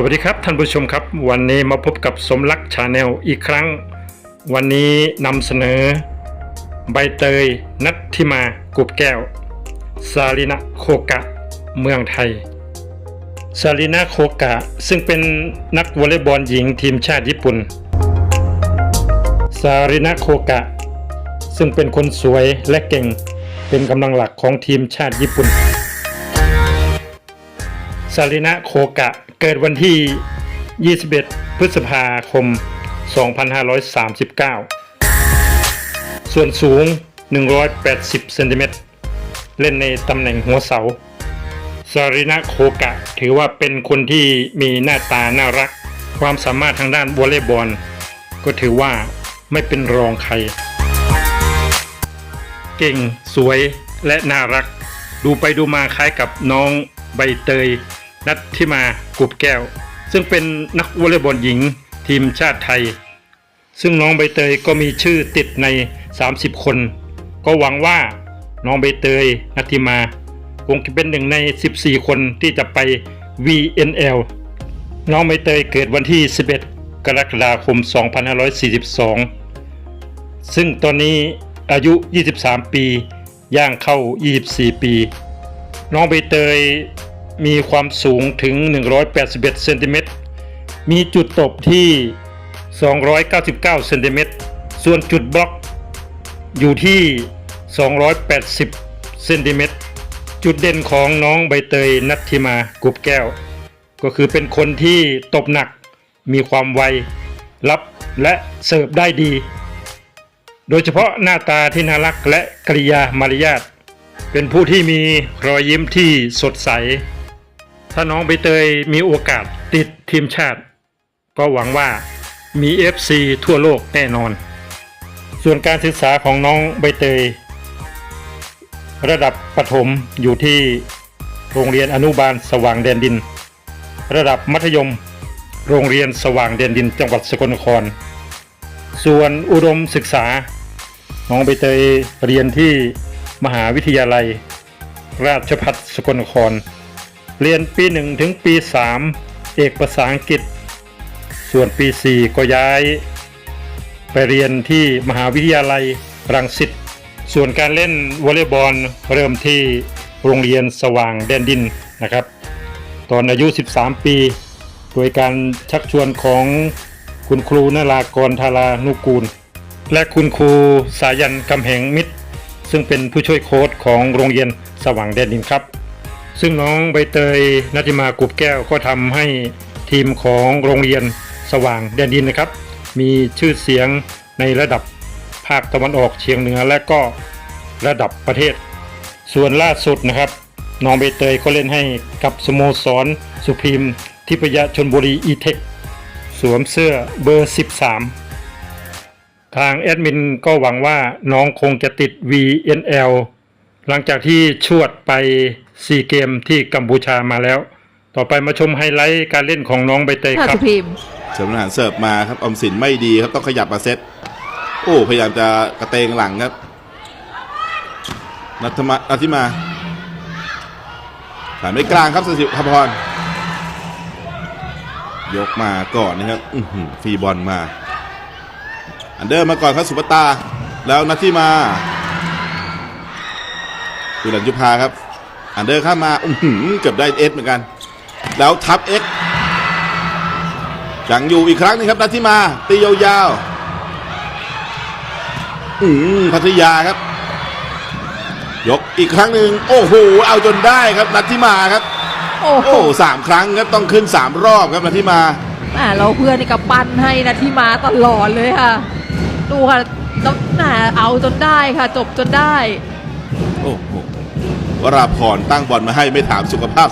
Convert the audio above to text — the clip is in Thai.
สวัสดีครับท่านผู้ชมครับ วันนี้มาพบกับสมรักชาแนลอีกครั้ง วันนี้นำเสนอ ใบเตยนัทธิมากุบแก้ว ซาลินะโคกะ เมืองไทย ซาลินะโคกะ ซึ่งเป็นนักวอลเลย์บอลหญิงทีมชาติญี่ปุ่น ซารินะโคกะ ซึ่งเป็นคนสวยและเก่งเป็นกำลังหลักของทีมชาติญี่ปุ่นารินะโคกะ เกิดวันที่ 21 พฤษภาคม 2539 ส่วนสูง 180 เซนติเมตร เล่นในตำแหน่งหัวเสาซารินะโคกะ ถือว่าเป็นคนที่มีหน้าตาน่ารัก ความสามารถทางด้านวอลเลย์บอล ก็ถือว่าไม่เป็นรองใคร เก่ง สวยและน่ารัก ดูไปดูมาคล้ายกับน้องใบเตย นัทที่มากุบแก้ว ซึ่งเป็นนักวอลเลย์บอลหญิงทีมชาติไทย ซึ่งน้องใบเตยก็มีชื่อติดใน 30 คน ก็หวังว่าน้องใบเตยนัทธิมา คงจะเป็นหนึ่งใน 14 คนที่จะไป VNL น้องใบเตยเกิดวันที่ 11 กรกฎาคม 2542 ซึ่งตอนนี้อายุ 23 ปี ย่างเข้า 24 ปี น้องใบเตย มีความสูงถึง 181เซนติเมตร มีจุดตบที่ 299เซนติเมตร ส่วนจุดบล็อกอยู่ที่ 280เซนติเมตร จุดเด่นของน้องใบเตยนัทธิมากุบแก้ว ก็คือเป็นคนที่ตบหนัก มีความไว รับและเสิร์ฟได้ดี โดยเฉพาะหน้าตาที่น่ารักและกริยามารยาทเป็นผู้ที่มีรอยยิ้มที่สดใส ถ้าน้องใบเตยมีโอกาสติดทีมชาติ ก็หวังว่ามี FC ทั่วโลกแน่นอน ส่วนการศึกษาของน้องใบเตย ระดับประถมอยู่ที่โรงเรียนอนุบาลสว่างแดนดิน ระดับมัธยม โรงเรียนสว่างแดนดินจังหวัดสกลนคร ส่วนอุดมศึกษา น้องใบเตยเรียนที่มหาวิทยาลัย ราชภัฏสกลนคร เรียนปีหนึ่งถึงปีสามเอกภาษาอังกฤษ ส่วนปีสี่ก็ย้าย ไปเรียนที่มหาวิทยาลัยรังสิต ส่วนการเล่นวอลเลย์บอลเริ่มที่โรงเรียนสว่างแดนดินนะครับ ตอนอายุ 13 ปี โดยการชักชวนของคุณครูนรากรธารานุกูล และคุณครูสายันกำแหงมิตร ซึ่งเป็นผู้ช่วยโค้ชของโรงเรียนสว่างแดนดินครับ ซึ่งน้องใบเตยนัติมากุบแก้วก็ทำให้ทีมของโรงเรียนสว่างแดนดินนะครับ มีชื่อเสียงในระดับภาคตะวันออกเฉียงเหนือและก็ระดับประเทศ ส่วนล่าสุดนะครับ น้องใบเตยก็เล่นให้กับสโมสร สุพรีมทิพยชนบุรีอีเทคสวมเสื้อเบอร์ 13 ทางแอดมินก็หวังว่าน้องคงจะติด VNL หลังจากที่ชวดไป 4เกมที่กัมพูชามาแล้ว ต่อไปมาชมไฮไลท์การเล่นของน้องใบเตยค่ะครัสุบพรีมเสริมอาหารเสิร์ฟมาครับออมสินไม่ดีครับต้องขยับมาเซตโอ้พยายามจะกระเตงหลังครับนัทมานัทที่มาสามไม่กลางครับสสิพพรยกมาก่อนนะครับอื้อหือฟรีบอลมา อันเดอร์มาก่อนครับสุปตา แล้วนัทที่มาดูดันยุพาครับ อันเดอร์ข้ามมาอื้อหือเกือบได้เอสเหมือนกัน แล้วทับเอ็กยังอยู่อีกครั้งหนึงครับนัทที่มา ตียาวๆอืมพัทยาครับ ยกอีกครั้งหนึ่งโอ้โหเอาจนได้ครับนัทที่มาครับ โอ้โหโอ้สามครั้งครับต้องขึ้นสามรอบครับนัทที่มาแหมเราเพื่อนนี่กับปั้นให้นะที่มาตลอดเลยค่ะดูค่ะแล้วแหมเอาจนได้ค่ะ จบจนได้ โอ้โห วราพรตั้งบอลมาให้ไม่ถามสุขภาพ